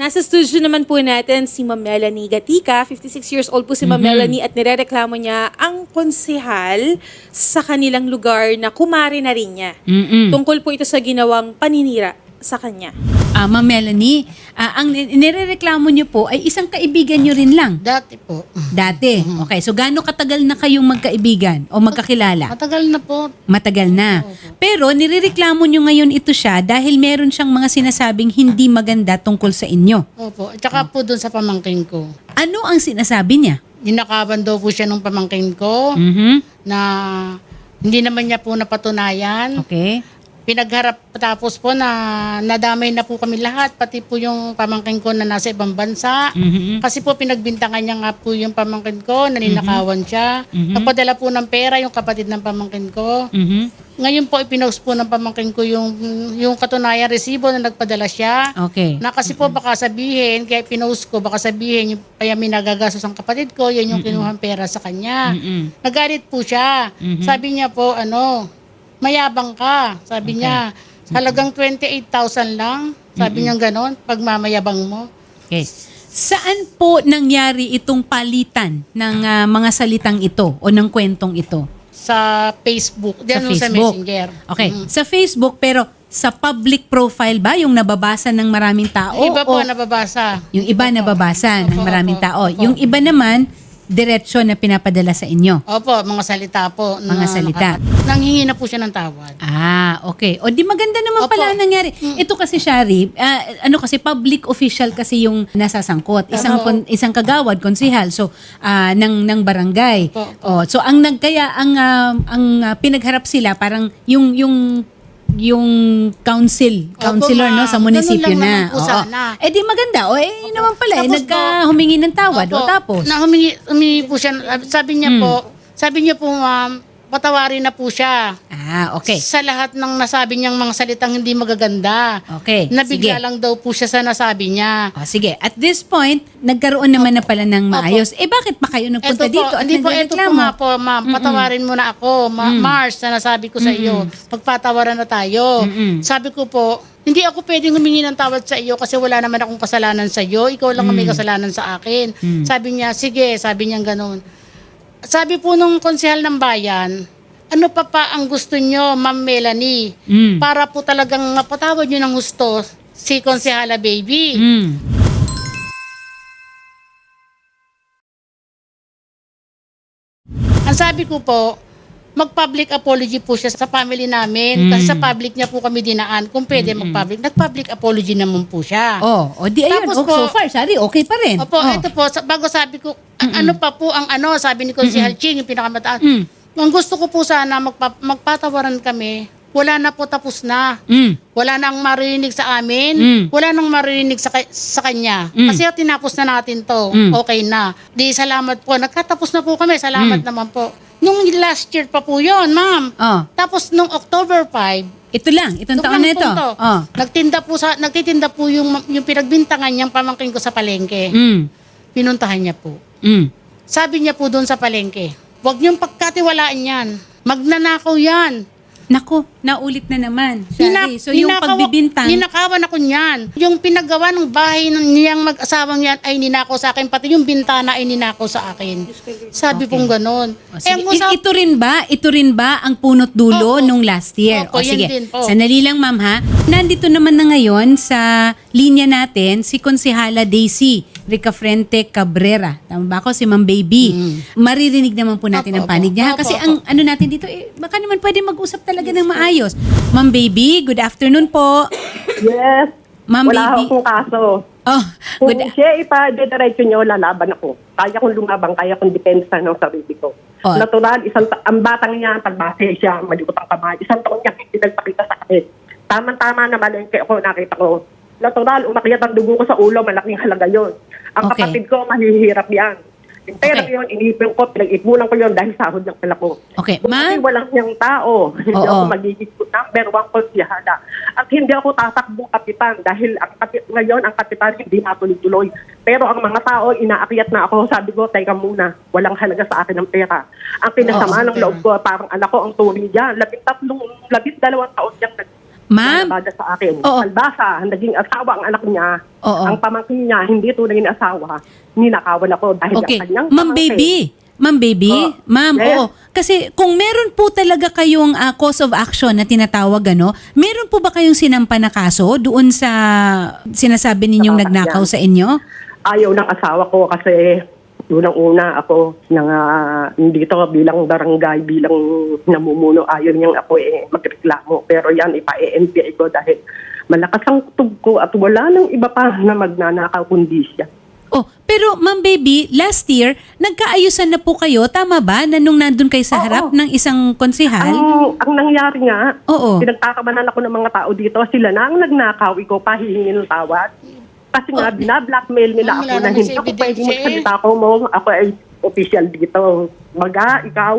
Nasa studio naman po natin si Ma'am Melanie Gatica. 56 years old po si Ma'am Melanie at nirereklamo niya ang konsehal sa kanilang lugar na kumare na rin niya. Mm-mm. Tungkol po ito sa ginawang paninira sa kanya. Ah, Ma'am Melanie, ah, ang ni- nirereklamo niyo po ay isang kaibigan niyo rin lang. Dati po. Dati. Okay, so gaano katagal na kayong magkaibigan o magkakilala? Matagal na po. Matagal na. Pero nirereklamo niyo ngayon ito siya dahil meron siyang mga sinasabing hindi maganda tungkol sa inyo. Opo. At saka po doon sa pamangkin ko. Ano ang sinasabi niya? Ninakaban daw po siya ng pamangkin ko Mhm. na hindi naman niya po napatunayan. Okay. Pinagharap tapos po na nadamay na po kami lahat, pati po yung pamangkin ko na nasa ibang bansa. Mhm. Kasi po pinagbintangan niya nga po yung pamangkin ko, naninakawan siya. Mhm. Napadala po ng pera yung kapatid ng pamangkin ko. Mhm. Ngayon po ipinost po ng pamangkin ko yung, yung katunayan resibo na nagpadala siya. Okay. Na kasi po baka sabihin, kaya pinost ko, baka sabihin, yung, kaya may nagagastos ang kapatid ko, yun yung kinuhang pera sa kanya. Mm-mm. Nagalit po siya. Mhm. Sabi niya po, ano, mayabang ka. Sabi niya, halagang 28,000 lang. Sabi niya ganon, pagmamayabang mo. Okay. Saan po nangyari itong palitan ng ah, mga salitang ito o ng kwentong ito? Sa Facebook. Diyan sa sa. Messenger. Okay, Mhm. sa Facebook pero sa public profile ba yung nababasa ng maraming tao? Iba po o nababasa. yung iba nababasa ng Opo, maraming opo, tao. opo. Yung iba naman, diretsyo na pinapadala sa inyo. Opo, mga salita po. Mga salita. nanghingi na po siya ng tawad. Ah, okay. O di maganda naman Opo. pala ang nangyari. Ito kasi Shari, ah, ano kasi public official kasi yung nasasangkot. Isang kon- isang kagawad, konsihal, so ah, ng ng barangay. Opo. Oh, so ang nagkaya ang ah, ang ah, pinagharap sila parang yung yung yung council, Opo, councilor no sa ma'am. munisipyo Ganun lang na. naman po Oo. sana. Eh di maganda. O eh yun naman pala eh Tapos nagka humingi ng tawad o tapos. Na humingi, humingi po siya, sabi niya Hmm. po, sabi niya po ma'am, patawarin na po siya. Ah, okay. Sa lahat ng nasabi niyang mga salitang hindi magaganda. Okay. Nabigla sige. lang daw po siya sa nasabi niya. O, sige. At this point, nagkaroon naman na pala ng maayos. Eh, bakit pa kayo nagpunta po, dito at hindi po, ito po nagreklamo? nga po, ma'am, patawarin mo na ako, Ma- Mars, na nasabi ko sa iyo, magpatawaran na tayo. Mm-mm. Sabi ko po, hindi ako pwedeng humingi ng tawad sa iyo kasi wala naman akong kasalanan sa iyo, ikaw lang ang may kasalanan sa akin. Mm. Sabi niya, sige, sabi niya ganun. Sabi po nung konsehal ng bayan, ano pa pa ang gusto niyo, Ma'am Melanie, Mm. para po talagang mapatawad niyo ng gusto si Konsehala Baby. Mm. Ang sabi ko po, mag-public apology po siya sa family namin. Mm. Kasi sa public niya po kami dinaan. Kung pwede mag-public, nag-public apology naman po siya. Oh, o di ayun. Tapos Oh, po- so far, sorry, okay pa rin. Opo, oh. ito po, sa- bago sabi ko, "A- ano pa po ang ano, sabi ni Consihal Ching, yung pinakamataas. Mm. Ang gusto ko po sana, magpa- magpatawaran kami, wala na po tapos na. Mm. Wala nang marinig sa amin. Mm. Wala nang marinig sa, kay- sa kanya. Mm. Kasi tinapos na natin to. Mm. Okay na. Di salamat po. Nagkatapos na po kami. Salamat naman po. Nung last year pa po yon ma'am. Oh, Tapos nung October 5, ito lang, itong taon na ito. po to, Oh. nagtinda po sa nagtitinda po yung yung pinagbintangan niyang pamangkin ko sa palengke. Mm. Pinuntahan niya po. Mm. Sabi niya po doon sa palengke, "Huwag niyong pagkatiwalaan 'yan. Magnanakaw 'yan." Nako, naulit na naman. Shari. So, yung ninakaw- pagbibintang, Ninakawan ako niyan. Yung pinagawa ng bahay ng niyang mag-asawang yan ay ninakaw sa akin. Pati yung bintana ay ninakaw sa akin. Sabi pong ganon. O, sige. ang usap- ito rin ba? Ito rin ba ang punot dulo Opo. nung last year? Opo, o yan sige. din po. Sandali lang, ma'am ha. Nandito naman na ngayon sa linya natin si Konsehala Daisy Ricafrente Cabrera. Tama ba ako? Si Ma'am Baby. Maririnig naman po natin Mm. Opo, ang panig niya. opo. Kasi Opo, ang ano natin dito, eh, baka naman pwede mag-usap talaga ng maayos. Ma'am Baby, good afternoon po. Yes. Ma'am Wala Baby. akong kaso. Oh, Kung good siya ipa-diretso niyo, lalaban ako. Kaya kong lumabang, kaya kong depensa ng sarili ko. Oh. Natural, isang ta- ang batang niya, pagbase siya, malikot ang kamay. Isang taon niya pinagpakita sa akin. Tama-tama na malengke ako, nakita ko. Natural, umakyat ang dugo ko sa ulo, malaking halaga yon. Ang Okay. kapatid ko, mahihirap yan. Yung pera Okay. yun, inipin ko, pinag-ipunan ko yun dahil sahod ng pala ko. Okay, ma'am. kasi walang siyang tao, hindi Oo. ako magiging number one konsihada. At hindi ako tatakbong kapitan dahil ang kapi- ngayon ang kapitan hindi natuloy-tuloy. Pero ang mga tao, inaakyat na ako. Sabi ko, teka muna, walang halaga sa akin ng pera. Ang pinasama Oo, ng loob ko, parang anak ko ang turing dyan. Labing tatlong, labing dalawang taon niyang nag Ma'am? na nabada sa akin. Oo. Palbasa, naging asawa ang anak niya. Oo. Ang pamangkin niya, hindi tunay na asawa. Ninakawan ako dahil Okay. ang kanyang Ma'am pamangkin. baby. Ma'am baby. Oh. Ma'am, Yes. oo. Kasi kung meron po talaga kayong ah, cause of action na tinatawag ano, meron po ba kayong sinampa na kaso doon sa sinasabi ninyong Sa nagnakaw yan. sa inyo? Ayaw ng asawa ko kasi unang-una ako nang uh, dito bilang barangay, bilang namumuno, ayaw niyang ako eh magreklamo. Pero yan, ipa-NPI ko dahil malakas ang tug ko at wala nang iba pa na magnanakaw kundi siya. Oh, pero ma'am baby, last year, nagkaayusan na po kayo, tama ba? Na nung nandun kayo sa Oo. harap ng isang konsihal? Ang, ang nangyari nga, Oo. pinagkakabanan ako ng mga tao dito, sila na ang nagnakaw, ikaw pa hihingi ng tawad. Kasi nga, binablockmail nila ako na hindi ako ebidensya eh. magsalita ko mo, ako ay official dito. Maga, ikaw,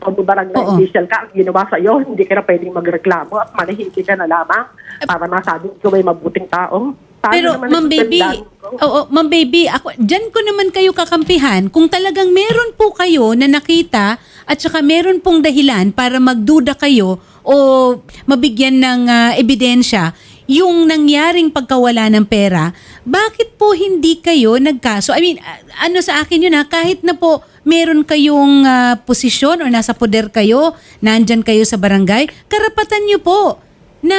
pagbabarang na Oo. official ka, ang ginawa sa'yo, hindi ka na pwedeng magreklamo at manahimik ka na lamang para masabi ko ay mabuting tao. Paano Pero naman ma'am ang baby, ko? oo, ma'am baby, ako diyan ko naman kayo kakampihan kung talagang meron po kayo na nakita at saka meron pong dahilan para magduda kayo o mabigyan ng ah, ebidensya yung nangyaring pagkawala ng pera, bakit po hindi kayo nagkaso? I mean, ano sa akin yun ha, kahit na po meron kayong ah, posisyon o nasa poder kayo, nandyan kayo sa barangay, karapatan nyo po na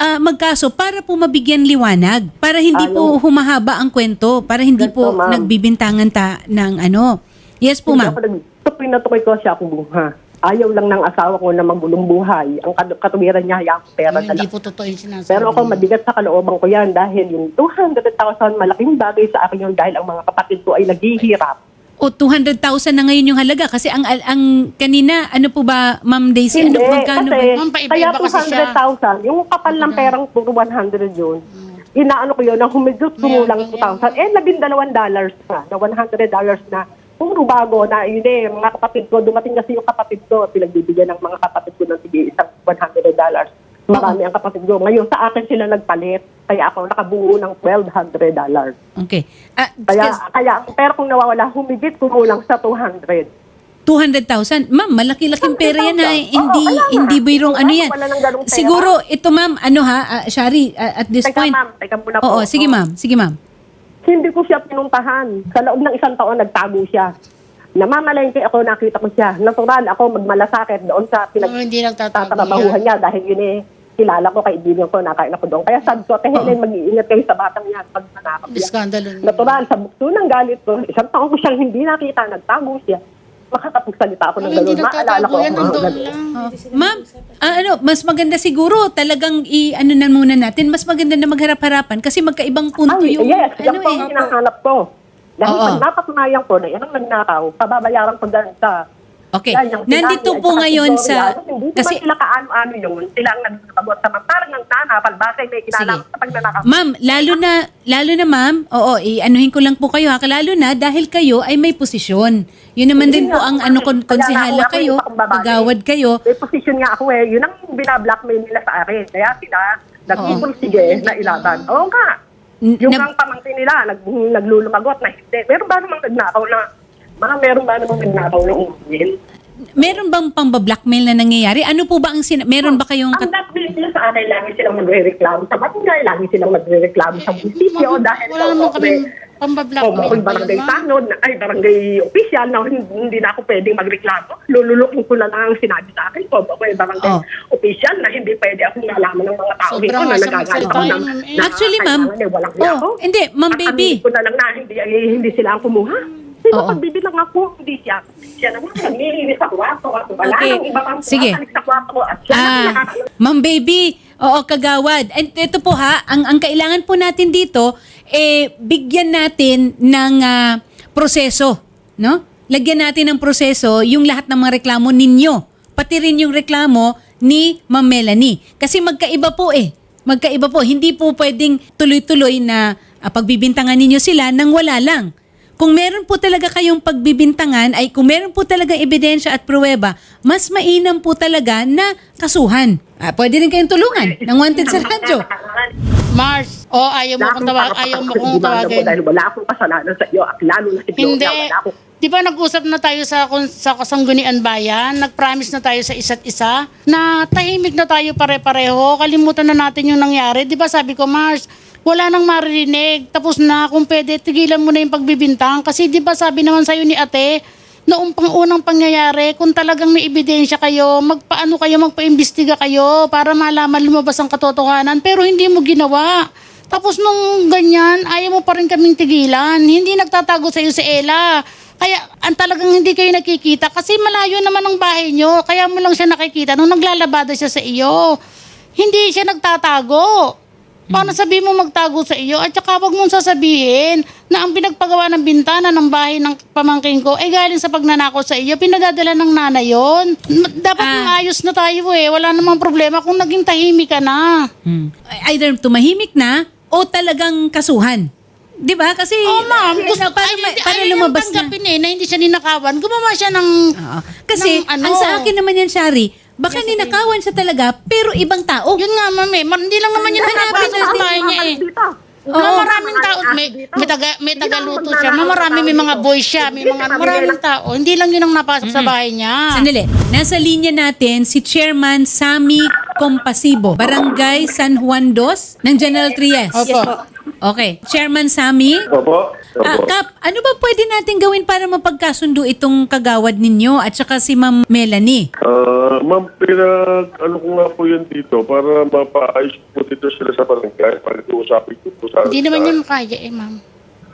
ah, magkaso para po mabigyan liwanag, para hindi po humahaba ang kwento, para hindi po Ganito, ma'am. nagbibintangan ta ng ano. Yes po, ma'am. ako nag- tukoy na tukoy ko siya kung buha. Ayaw lang ng asawa ko na magulong buhay. Ang kat- katuwiran niya, hayaan ko pera na Hindi lang. po totoo yung sinasabi. Pero ako mabigat sa kalooban ko yan dahil yung 200,000 malaking bagay sa akin yun dahil ang mga kapatid ko ay naghihirap. O 200,000 na ngayon yung halaga kasi ang ang, ang kanina ano po ba Ma'am Daisy ano Hindi, magkano kasi ba? Ma'am, paiba-iba kaya kasi siya. 200,000, yung kapal ng perang puro 100 yun, inaano ko yun, na humigit kumulang 2,000, eh labindalawang dollars na, na 100 dollars na, puro bago na, yun eh, mga kapatid ko, dumating kasi yung kapatid ko, pinagbibigyan ng mga kapatid ko ng sige isang 100 dollars. Marami ang kapatid ko. Ngayon, sa akin sila nagpalit, kaya ako nakabuo ng 1,200 dollars. Okay. Ah, Kaya, excuse- kaya, pero kung nawawala, humigit kumulang sa 200. 200,000. Ma'am, malaki-laking pera yan ha. 200,000. Hindi Oo, hindi birong ano yan. wala nang ganong pera. Siguro ito ma'am, ano ha, ah, Shari, ah, at this Teka, point. ma'am, teka muna po. Oo, sige ma'am. Sige ma'am. Hindi ko siya pinuntahan. Sa loob ng isang taon, nagtago siya. Namamalengke ako, nakita ko siya. Natural ako magmalasakit doon sa Oh, hindi nagtatago pinagtatrabahuhan niya dahil yun eh, kilala ko, kaibigan ko, nakain ako doon. Kaya sabi ko, Ate Helen, mag-iingat kayo sa batang yan pag nanakap yan. Iskandalo. Natural, sa bukso ng galit ko, isang taon ko siyang hindi nakita, nagtago siya. Makakapagsalita ako ng gano'n. Maalala ko yan, ang mga ganun. lang. Oh. Ma'am, ah, ano, mas maganda siguro talagang i ano na muna natin, mas maganda na magharap-harapan kasi magkaibang punto Ay, yung yes, yan ano po eh. ang hinahanap ko. Dahil Oo. pag napatunayan ko na yan ang nagnakaw, pababayaran ko dahil sa Okay. Yan, yung Nandito po ngayon sa Hindi kasi naman sila kaano-ano yun. Sila ang nagkakabot. Samantalang ng tana, palbasay may kinala Sige. sa pagnanakaw. Ma'am, lalo na lalo na ma'am, oo, i-anuhin ko lang po kayo ha, lalo na dahil kayo ay may posisyon. Yun naman din Hindi po ang ano kon ako kayo, pagawad kayo. May position nga ako eh. Yun ang binablockmail nila sa akin. Kaya sila, nag-sige na ilaban. Oo nga. Yung na- ang pamangkin nila, nag, naglulumagot na hindi. Meron ba namang nagnakaw na, mga meron ba namang nagnakaw na email? Meron bang pamba-blackmail na nangyayari? Ano po ba ang sin- meron ba kayong Ang blackmail nila sa akin, lagi silang magre-reklamo sa barangay, lagi silang magre-reklamo sa munisipyo dahil Wala daw naman ako kami Oh, pambablockmail. ako'y barangay tanod, ay barangay official na hindi, hindi na ako pwedeng magreklamo. Lululukin ko na lang ang sinabi sa akin ko. Ako'y barangay Oh. official na hindi pwede akong nalaman ng mga tao Sobrang rito na nga sa nagagalit ako ng, ma'am, eh. na Actually, ma'am, kailangan eh, walang hiya oh, ako. hindi, ma'am, At baby. aminin ko na lang na hindi, hindi sila ang kumuha. Sino Oo. pagbibilang ako, hindi siya. Siya naman, naglilinis sa kwarto. At wala Okay. nang iba pang Sige. sa kwarto. At siya naman Ah, Ma'am Baby, oo, kagawad. And ito po ha, ang, ang kailangan po natin dito, eh, bigyan natin ng ah, proseso, no? Lagyan natin ng proseso yung lahat ng mga reklamo ninyo. Pati rin yung reklamo ni Ma'am Melanie. Kasi magkaiba po eh. Magkaiba po. Hindi po pwedeng tuloy-tuloy na ah, pagbibintangan ninyo sila nang wala lang. Kung meron po talaga kayong pagbibintangan, ay kung meron po talaga ebidensya at pruweba, mas mainam po talaga na kasuhan. Ah, pwede rin kayong tulungan ng wanted sa radyo. Mars, oh, ayaw mo kong akong tawag, ayaw mo sa kong tawagin. Dahil wala akong kasalanan sa iyo. Lalo na si Gloria, Hindi. wala akong Di ba nag-usap na tayo sa, kun- sa Kasanggunian Bayan? Nag-promise na tayo sa isa't isa na tahimik na tayo pare-pareho. Kalimutan na natin yung nangyari. Di ba sabi ko, Mars, wala nang maririnig. Tapos na, kung pwede, tigilan mo na yung pagbibintang. Kasi di ba sabi naman sa'yo ni ate, noong pang unang pangyayari, kung talagang may ebidensya kayo, magpaano kayo, magpaimbestiga kayo para malaman lumabas ang katotohanan. Pero hindi mo ginawa. Tapos nung ganyan, ayaw mo pa rin kaming tigilan. Hindi nagtatago sa iyo si Ella. Kaya ang talagang hindi kayo nakikita kasi malayo naman ang bahay nyo. Kaya mo lang siya nakikita nung naglalabada siya sa iyo. Hindi siya nagtatago. Paano sabi mo magtago sa iyo? At saka wag mong sasabihin na ang pinagpagawa ng bintana ng bahay ng pamangking ko ay galing sa pagnanakaw sa iyo. Pinadadala ng nanay yon. Dapat Ah. maayos na tayo eh. Wala namang problema kung naging tahimik ka na. Hmm. Either tumahimik na o talagang kasuhan. 'Di ba? Kasi Oh, ma'am. eh, Gusto, para, ay, ma- hindi- para ayaw niyang lumabas na. tanggapin eh, na hindi siya ninakawan. Gumawa siya ng... Oo. Kasi ng ano. ang sa akin naman yan, Shari, baka ninakawan siya talaga pero ibang tao. Yun nga, ma'am eh. Hindi lang naman yun Hanapin nakapasok sa bahay niya eh. Oo, maraming tao. May, may, taga, may tagaluto siya. Ma, marami, may mga boy siya. May mga maraming tao. Hindi lang yun ang napasok sa bahay niya. Sandali. Nasa linya natin si Chairman Sami Compasibo, Barangay San Juan Dos ng General Trias. Opo. Okay. Chairman Sami, Opo. Ah, Opo. Kap, ano ba pwede natin gawin para mapagkasundo itong kagawad ninyo at saka si Ma'am Melanie? Ah, ma'am, pinag, ano ko nga po yan dito para mapaayos po dito sila sa barangay. Pag-uusapin ko po sa... Hindi naman yun kaya eh, ma'am.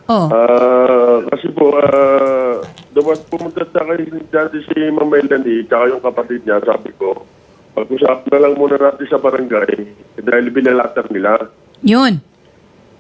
Oh. Ah, kasi po, ah, dapat pumunta sa kay dati si Ma'am Melanie, tsaka yung kapatid niya, sabi ko, pag-usap na lang muna natin sa barangay dahil binalatar nila. Yun.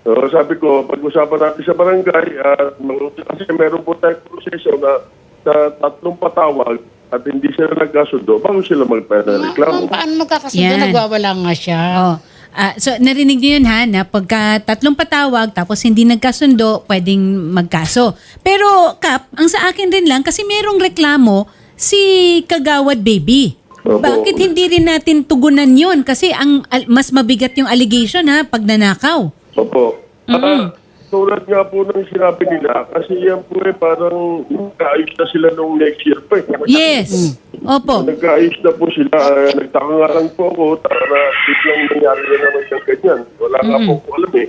So, sabi ko, pag-usapan natin sa barangay at mag- kasi meron po tayong proseso na sa tatlong patawag at hindi sila nagkasundo, bago sila Ma'am, magpa-reklamo. paano magkakasundo? Yan. Nagwawala nga siya. Oh. Ah, so narinig niyo yun ha, na pagka tatlong patawag tapos hindi nagkasundo, pwedeng magkaso. Pero Kap, ang sa akin din lang, kasi merong reklamo si Kagawad Baby. Opo. Bakit hindi rin natin tugunan yun? Kasi ang al- mas mabigat yung allegation ha, pag nanakaw. Opo. Ah, tulad nga po ng sinabi nila, kasi yan po eh parang nagkaayos na sila nung next year pa eh. Yes. Opo. Nagkaayos na po sila. Uh, nagtaka nga lang po ako, para biglang nangyari na naman yung ganyan. Wala nga po ko alam eh.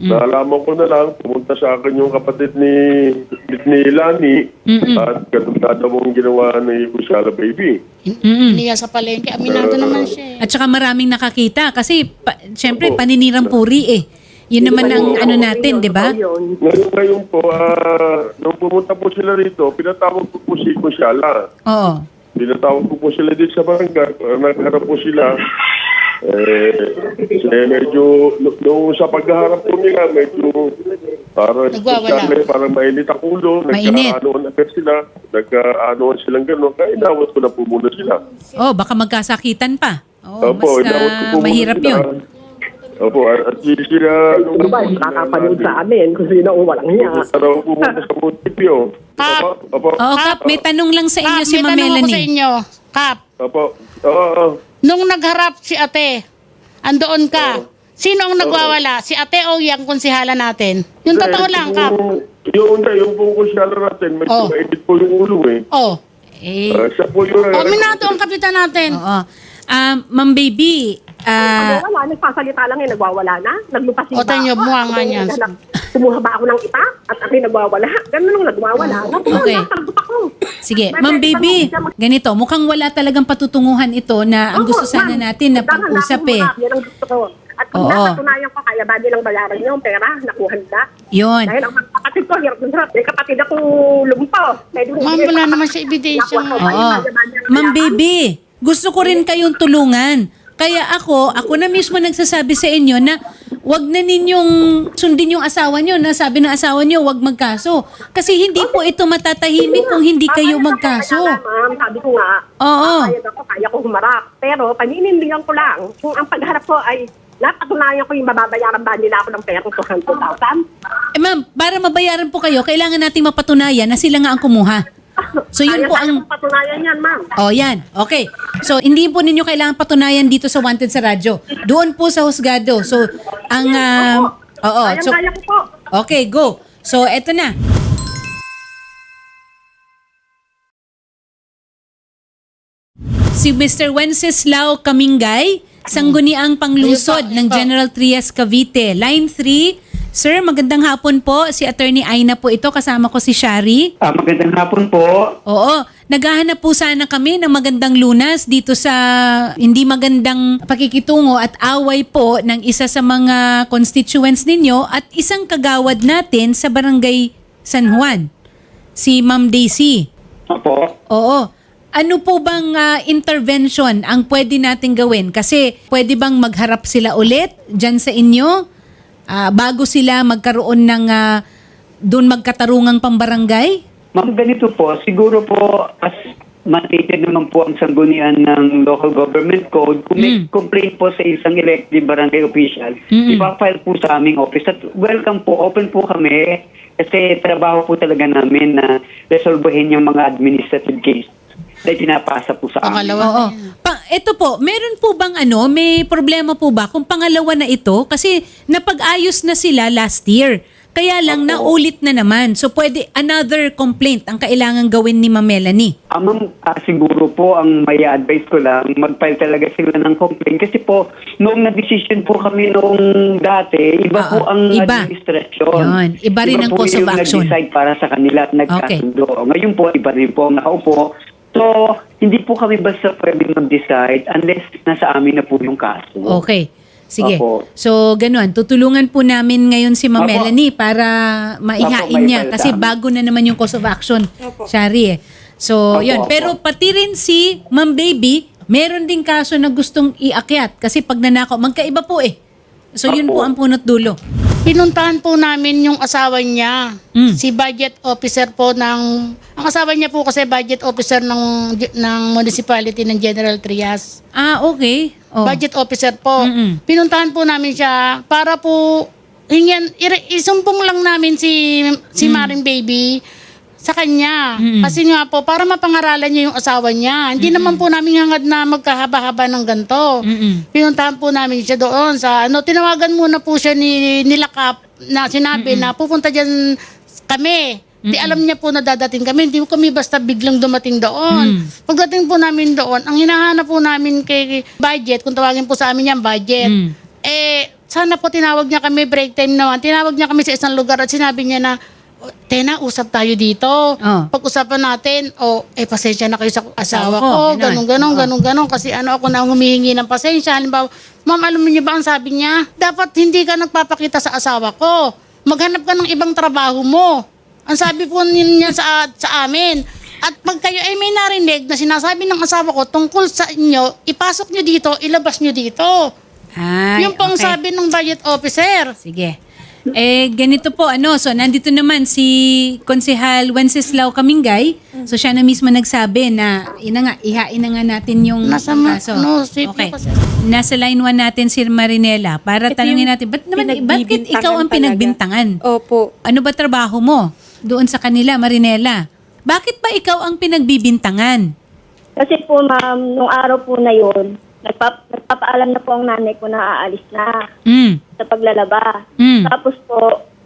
Naalaman ko na lang, pumunta sa akin yung kapatid ni ni Lani at katulad mong ginawa ni Kusala Baby. Niya sa palengke. Aminado naman siya eh. At saka maraming nakakita kasi pa, syempre paninirang puri eh. Yun naman ang ano natin, 'di ba? Ngayon, ngayon po, ah, nung pumunta po sila rito, pinatawag ko po si Kusala. Oo. Pinatawag ko po sila dito sa barangay. Uh, nagharap po sila. Eh, eh, medyo, nung sa pagharap po nila, medyo para Nagwawala. sabi, parang mainit ang ulo. Mainit. Nagkaanoan agad sila. Nagkaanoan silang gano'n. Kaya inawat ko na po muna sila. Oh, baka magkasakitan pa. Oh, Opo, mas inawat ko ah, po muna mahirap sila. 'yun. Opo, at at hindi sila... Di ba, nakakapanood sa amin kung sino ang walang hiya. Araw po muna sa munisipyo. Kap. Opo, opo, Oo, Kap, may tanong lang sa inyo Kap, si may Ma'am tanong ako sa Melanie. inyo. Kap, opo. Oo, oo. nung nagharap si ate, andoon ka, sino ang nagwawala? Si ate o yung konsihala natin? Yung totoo lang, Kap. Yung, yung, yung kusyala natin, medyo Oh. mainit po yung ulo eh. Oh. Eh, Ah, siya po yung... Oh, minado ang kapitan natin. oo. Um, Ma'am Baby, ah, Nagwawala, nagpasalita lang eh, nagwawala na. Naglupasin O, tayo, buha nga naghanap- Kumuha ba ako ng ipa? At ako nagwawala? Ganun lang nagwawala. Napunan Okay. na, ako. sige, Ma'am Baby, ganito, mukhang wala talagang patutunguhan ito na ang gusto sana natin na pag-usap eh. humarap, Yan ang gusto ko. At kung Oo. napatunayan ko, kaya ba nilang bayaran yung pera, nakuha nila. Yun. Dahil ang mga kapatid ko, hirap ng hirap. May kapatid ako lumpo. Ma'am, wala naman siya ebidensya. Oo. Ma'am? Baby, gusto ko rin kayong tulungan. Kaya ako, ako na mismo nagsasabi sa inyo na wag na ninyong sundin yung asawa nyo na sabi ng asawa nyo, wag magkaso. Kasi hindi po ito matatahimik kung hindi kayo magkaso. kaya ma'am, sabi ko nga, Oo. papayag ako, kaya ko humarap. Pero paninindigan ko lang, kung ang pagharap ko ay napatunayan ko yung mababayaran ba nila ako ng pera 200,000? Eh ma'am, para mabayaran po kayo, kailangan nating mapatunayan na sila nga ang kumuha. So yun po ang... patunayan yan, ma'am. Oh, yan. Okay. So, hindi po ninyo kailangan patunayan dito sa Wanted sa radyo. Doon po sa husgado. So, ang... ah, oo. Kaya, So, po. okay, go. So, eto na. Si Mr. Wenceslao Kamingay, sangguniang panglusod ng General Trias Cavite. Line 3, Sir, magandang hapon po. Si Attorney Aina po ito. Kasama ko si Shari. Ah, magandang hapon po. Oo. Naghahanap po sana kami ng magandang lunas dito sa hindi magandang pakikitungo at away po ng isa sa mga constituents ninyo at isang kagawad natin sa barangay San Juan, si Ma'am Daisy. Opo. Oo. Ano po bang ah, intervention ang pwede natin gawin? Kasi pwede bang magharap sila ulit dyan sa inyo Ah, bago sila magkaroon ng ah, doon magkatarungang pambarangay? Ma'am, ganito po. Siguro po, as mandated naman po ang sanggunian ng local government code, kung may Mm. complaint po sa isang elected barangay official, Mm-mm. ipafile po sa aming office. At welcome po, open po kami kasi trabaho po talaga namin na resolvehin yung mga administrative case na pinapasa po sa amin. Pangalawa Oo. na yan. Pa, ito po, meron po bang ano, may problema po ba kung pangalawa na ito? Kasi napag-ayos na sila last year. Kaya lang naulit na naman. So pwede another complaint ang kailangan gawin ni Ma'am Melanie. Ah, ma'am, ah, siguro po ang may advice ko lang, mag-file talaga sila ng complaint. Kasi po, noong na-decision po kami noong dati, iba Ah, po ang iba. administrasyon. Yun, iba rin ang po cause of yung action. nag-decide para sa kanila at nagkasundo. Ngayon po, iba rin po ang nakaupo. So, hindi po kami basta pwedeng mag-decide unless nasa amin na po yung kaso. Okay. Sige. Opo. So, ganun. Tutulungan po namin ngayon si Ma'am Opo. Melanie para maihain Opo, may niya. file Kasi bago na naman yung cause of action, Shari eh. So, Opo, yun. opo. Pero pati rin si Ma'am Baby, meron din kaso na gustong iakyat. Kasi pag nanakaw, magkaiba po eh. So, yun po ang punot dulo. Pinuntahan po namin yung asawa niya. Mm. Si budget officer po ng... Ang asawa niya po kasi budget officer ng, ng municipality ng General Trias. Ah, okay. Oh. Budget officer po. Mm-mm. Pinuntahan po namin siya para po hingyan, ire- isumpong lang namin si, si Mm. Maring Baby sa kanya. Kasi nga po, para mapangaralan niya yung asawa niya. Hindi naman po namin hangad na magkahaba-haba ng ganito. Mm-mm. Pinuntahan po namin siya doon sa ano, tinawagan muna po siya ni nilakap na sinabi na pupunta diyan kami. Di alam niya po na dadating kami. Hindi kami basta biglang dumating doon. Pagdating po namin doon, ang hinahanap po namin kay budget, kung tawagin po sa amin yan, budget. Mm. Eh, sana po tinawag niya kami break time naman. Tinawag niya kami sa isang lugar at sinabi niya na, "O, Tena, usap tayo dito. Oh. Pag-usapan natin, o, eh, pasensya na kayo sa asawa ko, ko, ganun. ganun, ganun, Oo. ganun, ganun. Kasi ano ako na humihingi ng pasensya. Halimbawa, ma'am, alam niyo ba ang sabi niya? Dapat hindi ka nagpapakita sa asawa ko. Maghanap ka ng ibang trabaho mo. Ang sabi po niya sa, sa amin. At pag kayo ay may narinig na sinasabi ng asawa ko tungkol sa inyo, ipasok niyo dito, ilabas niyo dito. Ay, Yun po ang okay. sabi ng budget officer. Sige. Eh, ganito po, ano, so nandito naman si Konsehal Wenceslao Kamingay. So siya na mismo nagsabi na, ina nga, ihain na nga natin yung Nasa ma- kaso. ano, safe okay. kasi. Nasa line 1 natin si Marinela para Ito tanungin yung natin, ba't naman, bakit ikaw ang talaga. pinagbintangan? Opo. Ano ba trabaho mo doon sa kanila, Marinela? Bakit ba ikaw ang pinagbibintangan? Kasi po ma'am, nung araw po na yun, nagpap- nagpapaalam na po ang nanay ko na aalis na Mm. sa paglalaba. Mm. Tapos po,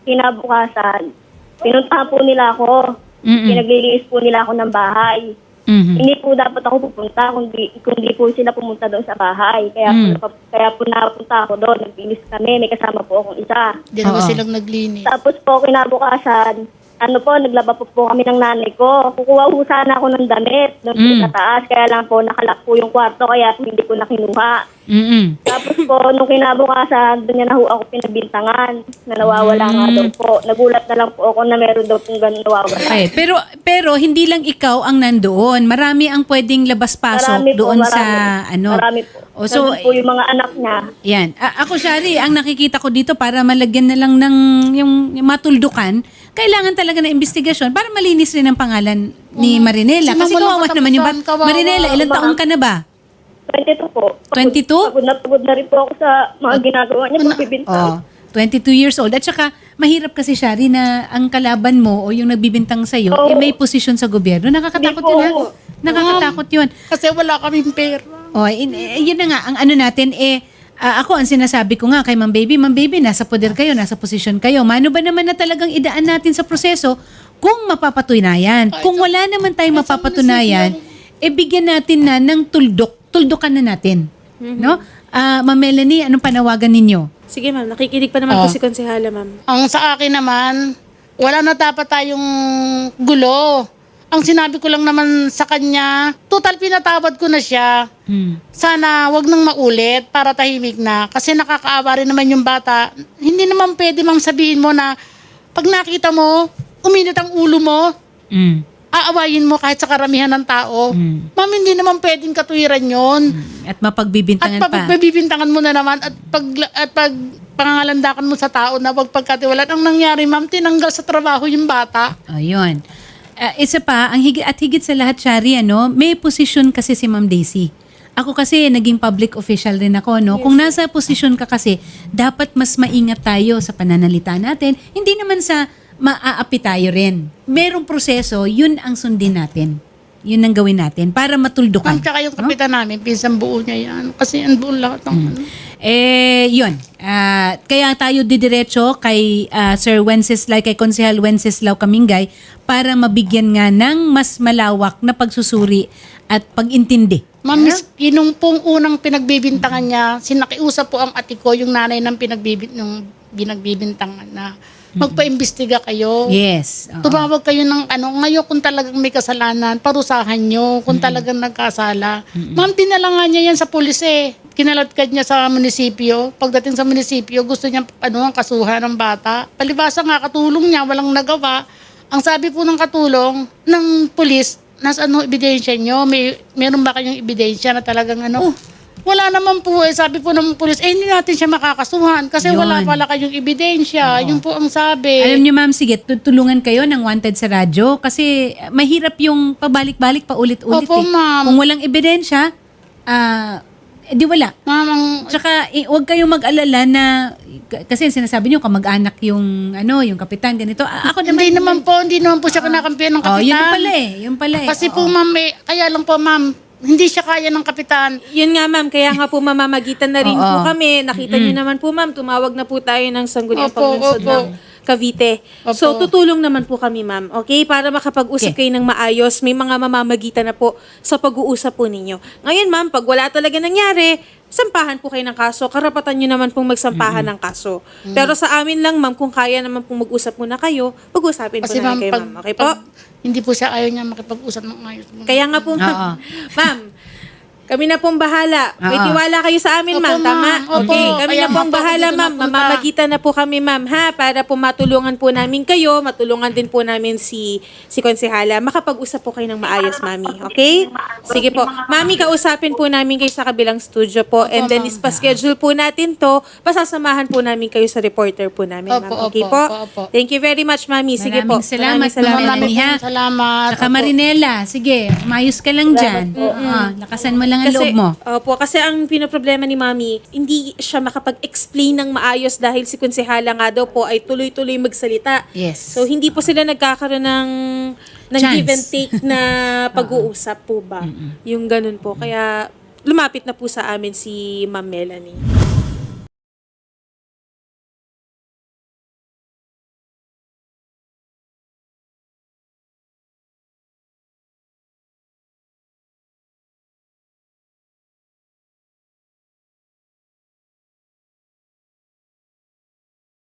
kinabukasan, pinuntahan po nila ako. Mm-mm. Pinaglilinis po nila ako ng bahay. Mhm. Hindi po dapat ako pupunta kundi, kundi po sila pumunta doon sa bahay. Kaya, Mm. po, kaya po napunta ako doon. Naglinis kami. May kasama po akong isa. Dalawa Oo. silang naglinis. Tapos po, kinabukasan, ano po, naglaba po po kami ng nanay ko. Kukuha po sana ako ng damit doon po Mm. sa taas. Kaya lang po, nakalak po yung kwarto. Kaya po hindi ko na kinuha. Mm-mm. Tapos po, nung kinabukasan, doon niya na ho ako pinagbintangan na nawawala nga daw po. Nagulat na lang po ako na meron daw pong ganun nawawala. Okay, pero pero hindi lang ikaw ang nandoon. Marami ang pwedeng labas-pasok Marami po, doon marami. sa ano. Marami po. O, so Nandun po yung mga anak niya. yan. A- ako Shari, ang nakikita ko dito para malagyan na lang ng yung matuldukan, kailangan talaga na investigasyon para malinis rin ang pangalan ni Marinela. Si Kasi Mama kawawa walang naman yung bat- katapusan, kawawa. Marinela, ilang taon ka na ba? 22 po. Pagod- 22? Pagod na pagod na rin po ako sa mga ginagawa niya. Pagbibintang. Oh, 22 years old. At saka, mahirap kasi, Shari, na ang kalaban mo o yung nagbibintang sa'yo, Oo. eh, may posisyon sa gobyerno. Nakakatakot Hindi yun, po. ha? Nakakatakot yun. Kasi wala kaming pera. O, in, eh, yun na nga, ang ano natin, eh, ah, ako ang sinasabi ko nga kay Ma'am Baby, Ma'am Baby, nasa poder kayo, nasa posisyon kayo. Mano ba naman na talagang idaan natin sa proseso kung mapapatunayan? Kung wala naman tayong mapapatunayan, eh bigyan natin na ng tuldok. Tuldokan na natin. No? Ah, Ma'am Melanie, anong panawagan ninyo? Sige ma'am, nakikinig pa naman Oh. po si Konsehala ma'am. Ang sa akin naman, wala na dapat tayong gulo. Ang sinabi ko lang naman sa kanya, total pinatawad ko na siya. Hmm. Sana wag nang maulit para tahimik na. Kasi nakakaawa rin naman yung bata. Hindi naman pwede mang sabihin mo na pag nakita mo, uminit ang ulo mo, Mm. aawayin mo kahit sa karamihan ng tao. Mm. Ma'am, hindi naman pwedeng katuwiran yon. At At mapagbibintangan pag pa. mabibintangan mo na naman at pag at pag pangangalandakan mo sa tao na wag pagkatiwalaan, ang nangyari ma'am, tinanggal sa trabaho yung bata. Ayun. Ah, isa pa, ang higit, at higit sa lahat, Shari, ano, may posisyon kasi si Ma'am Daisy. Ako kasi naging public official rin ako, no? Kung nasa posisyon ka kasi, dapat mas maingat tayo sa pananalita natin. Hindi naman sa maaapi tayo rin. Merong proseso, yun ang sundin natin. Yun ang gawin natin para matuldukan. Ma'am, tsaka yung kapitan namin, pinsan buo niya yan. Kasi ang buong lahat ng ano. Eh, yun. Ah, kaya tayo didiretso kay ah, Sir Wenceslao, kay Konsehal Wenceslao Kamingay para mabigyan nga ng mas malawak na pagsusuri at pag-intindi. Ma'am, miss, yun pong unang pinagbibintangan niya, sinakiusap po ang ate ko, yung nanay ng pinagbibin, ng binagbibintangan na magpaimbestiga kayo. Yes. oo. Tumawag kayo ng ano, ngayon kung talagang may kasalanan, parusahan nyo kung talagang nagkasala. Ma'am, dinala nga niya yan sa pulis eh. Kinalatkad niya sa munisipyo. Pagdating sa munisipyo, gusto niya ano, ang kasuhan ng bata. Palibasa nga, katulong niya, walang nagawa. Ang sabi po ng katulong ng pulis, nasa ano ebidensya nyo? May, meron ba kayong ebidensya na talagang ano? Wala naman po eh. Sabi po ng pulis, eh hindi natin siya makakasuhan kasi Yun. wala pala kayong ebidensya. Yun po ang sabi. Alam niyo ma'am, sige, tutulungan kayo ng Wanted sa radyo kasi ah, mahirap yung pabalik-balik, paulit-ulit Opo, eh. ma'am. Kung walang ebidensya, ah, eh, di wala. Ma'am, ang Tsaka eh, huwag kayong mag-alala na k- kasi sinasabi niyo kamag-anak yung ano, yung kapitan ganito. Ah, Ako naman hindi naman po, hindi naman po siya kinakampihan ng Oh, kapitan. yun na pala eh. Yun pala eh. Kasi Oo. po ma'am, eh, kaya lang po ma'am, hindi siya kaya ng kapitan. Yun nga ma'am, kaya nga po mamamagitan na rin po kami. Nakita niyo naman po ma'am, tumawag na po tayo ng Sangguniang Opo, Panglunsod opo. ng Cavite. Opo. So tutulong naman po kami ma'am, okay? Para makapag-usap Okay. kayo ng maayos, may mga mamamagitan na po sa pag-uusap po ninyo. Ngayon ma'am, pag wala talaga nangyari, sampahan po kayo ng kaso. Karapatan nyo naman pong magsampahan ng kaso. Pero sa amin lang ma'am, kung kaya naman pong mag-usap muna kayo, pag-usapin po Kasi ma'am, kayo pag, ma'am. Okay po? pag hindi po siya ayaw niya makipag-usap ng ayos. Kaya nga po, ma'am. ma'am, kami na pong bahala. May Oo. tiwala kayo sa amin, Opo, ma'am. Tama? ma'am. Opo. Okay. Kami Kaya na pong nga po, bahala, dito ma'am. napunta. Mamamagitan na po kami, ma'am, ha? Para po matulungan po namin kayo, matulungan din po namin si si Konsehala. Makapag-usap po kayo ng maayos, mami. Okay? Sige po. Mami, kausapin po namin kayo sa kabilang studio po. And then, ispa-schedule po natin to. Pasasamahan po namin kayo sa reporter po namin, ma'am. Opo, Okay opo, po? opo, opo. Thank you very much, mami. Sige po. Maraming salamat, Maraming salamat. Ma'am Maraming ha? salamat. Saka Opo. Marinela, sige, mayos ka lang dyan. Ah, lakasan mo lang ang loob mo. Opo, kasi ang pinoproblema ni Mami, hindi siya makapag-explain ng maayos dahil si Konsehala nga daw po ay tuloy-tuloy magsalita. Yes. So, hindi po sila nagkakaroon ng, ng Chance. give and take na pag-uusap po ba? Yung ganun po. Kaya, lumapit na po sa amin si Ma'am Melanie.